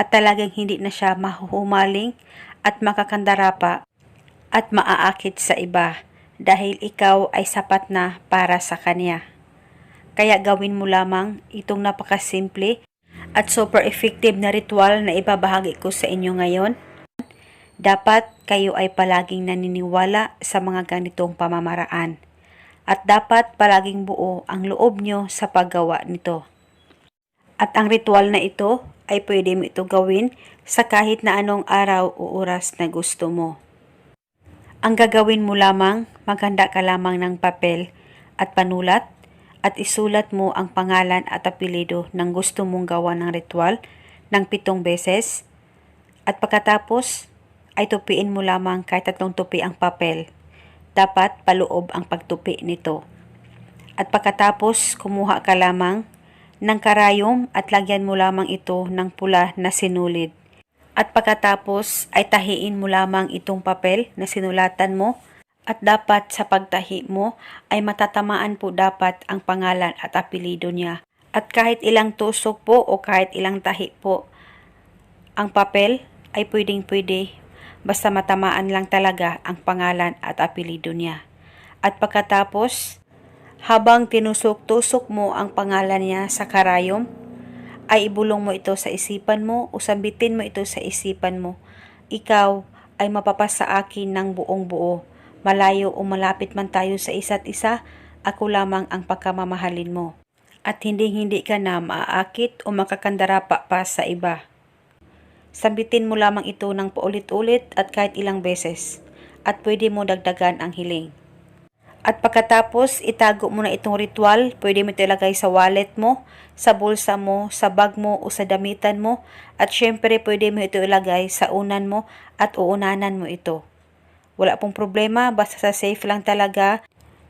At talagang hindi na siya mahuhumaling at makakandara pa at maaakit sa iba dahil ikaw ay sapat na para sa kanya. Kaya gawin mo lamang itong napakasimple at super effective na ritual na ibabahagi ko sa inyo ngayon. Dapat kayo ay palaging naniniwala sa mga ganitong pamamaraan at dapat palaging buo ang loob nyo sa paggawa nito. At ang ritual na ito ay pwede mo ito gawin sa kahit na anong araw o oras na gusto mo. Ang gagawin mo lamang, maghanda ka lamang ng papel at panulat at isulat mo ang pangalan at apelido ng gusto mong gawa ng ritual ng pitong beses at pagkatapos ay tupiin mo lamang kahit tatlong tupi ang papel. Dapat paloob ang pagtupi nito. At pagkatapos kumuha ka lamang ng karayom at lagyan mo lamang ito ng pula na sinulid. At pagkatapos ay tahiin mo lamang itong papel na sinulatan mo at dapat sa pagtahi mo ay matatamaan po dapat ang pangalan at apelido niya. At kahit ilang tusok po o kahit ilang tahi po ang papel ay pwedeng pwede basta matamaan lang talaga ang pangalan at apelido niya. At pagkatapos habang tinusok-tusok mo ang pangalan niya sa karayom, ay ibulong mo ito sa isipan mo o sambitin mo ito sa isipan mo. Ikaw ay mapapasa akin ng buong buo. Malayo o malapit man tayo sa isa't isa, ako lamang ang pagkamamahalin mo. At hindi-hindi ka na maaakit o makakandara pa, pa sa iba. Sambitin mo lamang ito ng paulit-ulit at kahit ilang beses. At pwede mo dagdagan ang hiling. At pagkatapos, itago mo na itong ritual. Pwede mo ito ilagay sa wallet mo, sa bulsa mo, sa bag mo o sa damitan mo. At syempre, pwede mo ito ilagay sa unan mo at uunanan mo ito. Wala pong problema, basta sa safe lang talaga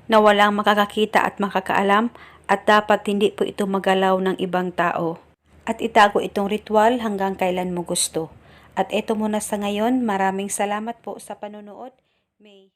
na walang makakakita at makakaalam at dapat hindi po ito magalaw ng ibang tao. At itago itong ritual hanggang kailan mo gusto. At ito muna sa ngayon, maraming salamat po sa panonood. May